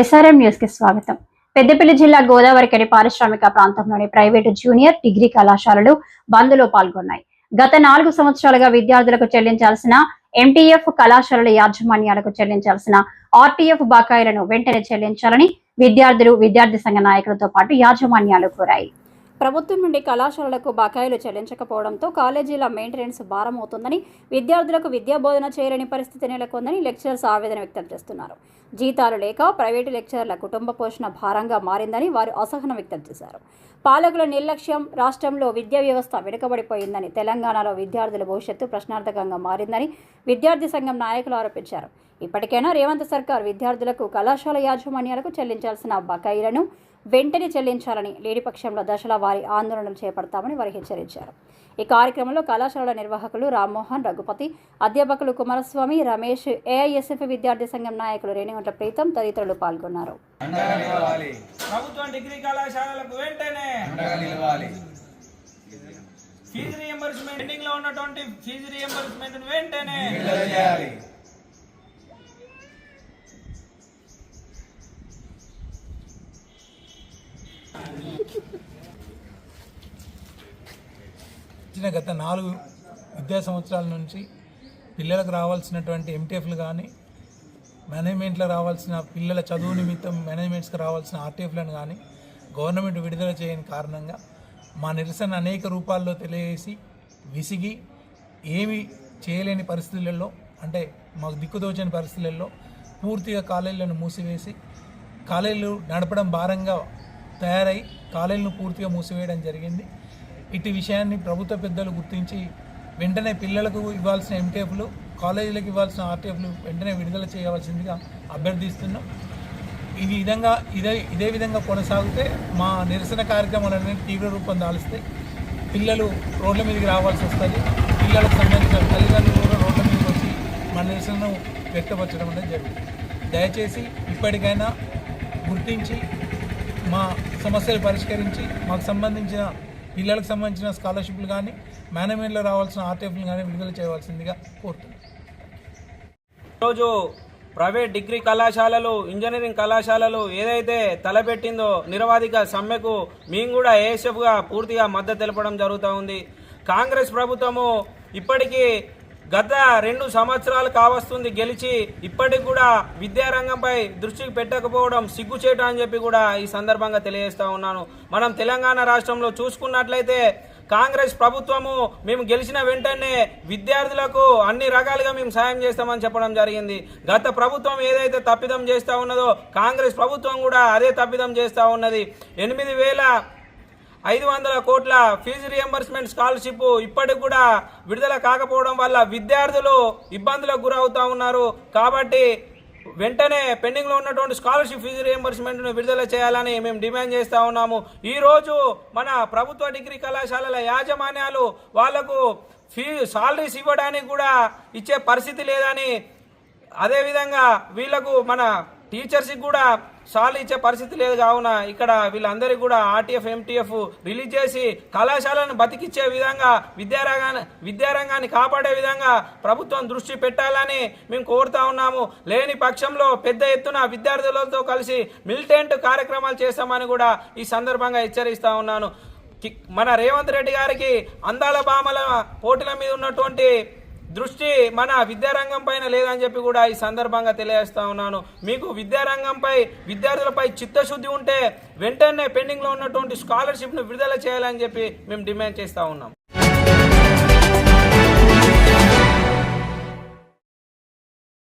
SRM న్యూస్కి స్వాగతం. పెద్దపల్లి జిల్లా గోదావరికని పారిశ్రామిక ప్రాంతంలోని ప్రైవేటు జూనియర్ డిగ్రీ కళాశాలలు బంద్లో పాల్గొన్నాయి. గత నాలుగు సంవత్సరాలుగా విద్యార్థులకు చెల్లించాల్సిన ఎంటీఎఫ్ కళాశాలల యాజమాన్యాలకు చెల్లించాల్సిన ఆర్టీఎఫ్ బకాయిలను వెంటనే చెల్లించాలని విద్యార్థులు విద్యార్థి సంఘ నాయకులతో పాటు యాజమాన్యాలు కోరాయి. ప్రభుత్వం నుండి కళాశాలలకు బకాయిలు చెల్లించకపోవడంతో కాలేజీల మెయింటెనెన్స్ భారం అవుతుందని విద్యార్థులకు విద్యా బోధన చేయలేని పరిస్థితి నెలకొందని లెక్చరర్స్ ఆవేదన వ్యక్తం చేస్తున్నారు. జీతాలు లేక ప్రైవేటు లెక్చరర్ల కుటుంబ పోషణ భారంగా మారిందని వారు అసహనం వ్యక్తం చేశారు. పాలకుల నిర్లక్ష్యం రాష్ట్రంలో విద్యా వ్యవస్థ వెనుకబడిపోయిందని తెలంగాణలో విద్యార్థుల భవిష్యత్తు ప్రశ్నార్థకంగా మారిందని విద్యార్థి సంఘం నాయకులు ఆరోపించారు. ఇప్పటికైనా రేవంత్ సర్కార్ విద్యార్థులకు కళాశాల యాజమాన్యాలకు చెల్లించాల్సిన బకాయిలను వెంటనే చెల్లించాలని లేని పక్షంలో దశల వారి ఆందోళనలు చేపడతామని వారు హెచ్చరించారు. ఈ కార్యక్రమంలో కళాశాలల నిర్వాహకులు రామ్మోహన్ రఘుపతి అధ్యాపకులు కుమారస్వామి రమేష్ ఏఐఎస్ఎఫ్ విద్యార్థి సంఘం నాయకులు రేణిగుంట్ల ప్రీతం తదితరులు పాల్గొన్నారు. ప్రభుత్వం డిగ్రీ కళాశాలలకు వెంటనే ఫీజు రియంబర్స్మెంట్లో ఉన్నటువంటి ఫీజు రియంబర్స్మెంట్ వెంటనే విడుదల చేయాలి ఇచ్చిన గత నాలుగు విద్యా సంవత్సరాల నుంచి పిల్లలకు రావాల్సినటువంటి ఎంటీఎఫ్లు కానీ మేనేజ్మెంట్లో రావాల్సిన పిల్లల చదువు నిమిత్తం మేనేజ్మెంట్స్కి రావాల్సిన ఆర్టీఎఫ్లను కానీ గవర్నమెంట్ విడుదల చేయని కారణంగా మా నిరసన అనేక రూపాల్లో తెలియజేసి విసిగి ఏమి చేయలేని పరిస్థితులలో అంటే మాకు దిక్కుదోచని పరిస్థితులలో పూర్తిగా కాలేజీలను మూసివేసి కాలేజీలు నడపడం భారంగా తయారై కాలేజీలను పూర్తిగా మూసివేయడం జరిగింది. ఇటు విషయాన్ని ప్రభుత్వ పెద్దలు గుర్తించి వెంటనే పిల్లలకు ఇవ్వాల్సిన ఎంటీఎఫ్లు కాలేజీలకు ఇవ్వాల్సిన ఆర్టీఎఫ్లు వెంటనే విడుదల చేయవలసిందిగా అభ్యర్థిస్తున్నాం. ఈ విధంగా ఇదే ఇదే విధంగా కొనసాగితే మా నిరసన కార్యక్రమాలన్నీ తీవ్ర రూపం దాలుస్తాయి పిల్లలు రోడ్ల మీదకి రావాల్సి వస్తుంది. పిల్లలకు సంబంధించిన తల్లిదండ్రులు కూడా రోడ్ల మీదకి వచ్చి మా నిరసనను వ్యక్తపరచడం అనేది జరుగుతుంది. దయచేసి ఇప్పటికైనా గుర్తించి మా సమస్యలు పరిష్కరించి మాకు సంబంధించిన పిల్లలకు సంబంధించిన స్కాలర్షిప్లు కానీ మేనేజ్మెంట్లో రావాల్సిన ఆర్టీఎఫ్లు కానీ విడుదల చేయవలసిందిగా కోరుతున్నాను ఈరోజు ప్రైవేట్ డిగ్రీ కళాశాలలు ఇంజనీరింగ్ కళాశాలలు ఏదైతే తలపెట్టిందో నిరవాధిక సమ్మెకు మేము కూడా ఏఎస్ఎఫ్గా పూర్తిగా మద్దతు తెలపడం జరుగుతూ ఉంది. కాంగ్రెస్ ప్రభుత్వము ఇప్పటికీ గత రెండు సంవత్సరాలు కావస్తుంది గెలిచి ఇప్పటికి కూడా విద్యారంగంపై దృష్టి పెట్టకపోవడం సిగ్గుచేటు అని చెప్పి కూడా ఈ సందర్భంగా తెలియజేస్తా ఉన్నాను. మనం తెలంగాణ రాష్ట్రంలో చూసుకున్నట్లయితే కాంగ్రెస్ ప్రభుత్వము మేము గెలిచిన వెంటనే విద్యార్థులకు అన్ని రకాలుగా మేము సాయం చేస్తామని చెప్పడం జరిగింది. గత ప్రభుత్వం ఏదైతే తప్పిదం చేస్తూ ఉన్నదో కాంగ్రెస్ ప్రభుత్వం కూడా అదే తప్పిదం చేస్తూ ఉన్నది. ఎనిమిది వేల ఐదు వందల కోట్ల ఫీజు రియంబర్స్మెంట్ స్కాలర్షిప్ ఇప్పటికి కూడా విడుదల కాకపోవడం వల్ల విద్యార్థులు ఇబ్బందులకు గురవుతూ ఉన్నారు. కాబట్టి వెంటనే పెండింగ్లో ఉన్నటువంటి స్కాలర్షిప్ ఫీజు రియంబర్స్మెంట్ను విడుదల చేయాలని మేము డిమాండ్ చేస్తూ ఉన్నాము. ఈరోజు మన ప్రభుత్వ డిగ్రీ కళాశాలల యాజమాన్యాలు వాళ్ళకు ఫీ సాలరీస్ ఇవ్వడానికి కూడా ఇచ్చే పరిస్థితి లేదని అదేవిధంగా వీళ్ళకు మన టీచర్స్కి కూడా సార్లు ఇచ్చే పరిస్థితి లేదు. కావున ఇక్కడ వీళ్ళందరికీ కూడా ఆర్టీఎఫ్ ఎంటీఎఫ్ రిలీజ్ చేసి కళాశాలను బతికిచ్చే విధంగా విద్యారంగాన్ని విద్యారంగాన్ని కాపాడే విధంగా ప్రభుత్వం దృష్టి పెట్టాలని మేము కోరుతా ఉన్నాము. లేని పక్షంలో పెద్ద ఎత్తున విద్యార్థులతో కలిసి మిలిటెంట్ కార్యక్రమాలు చేస్తామని కూడా ఈ సందర్భంగా హెచ్చరిస్తా ఉన్నాను. మన రేవంత్ రెడ్డి గారికి అందాల భామల పోటీల మీద ఉన్నటువంటి దృష్టి మన విద్యారంగం పైన లేదని చెప్పి కూడా ఈ సందర్భంగా తెలియజేస్తా ఉన్నాను. మీకు విద్యారంగంపై విద్యార్థులపై చిత్తశుద్ధి ఉంటే వెంటనే పెండింగ్లో ఉన్నటువంటి స్కాలర్షిప్ను విడుదల చేయాలని చెప్పి మేము డిమాండ్ చేస్తూ ఉన్నాం.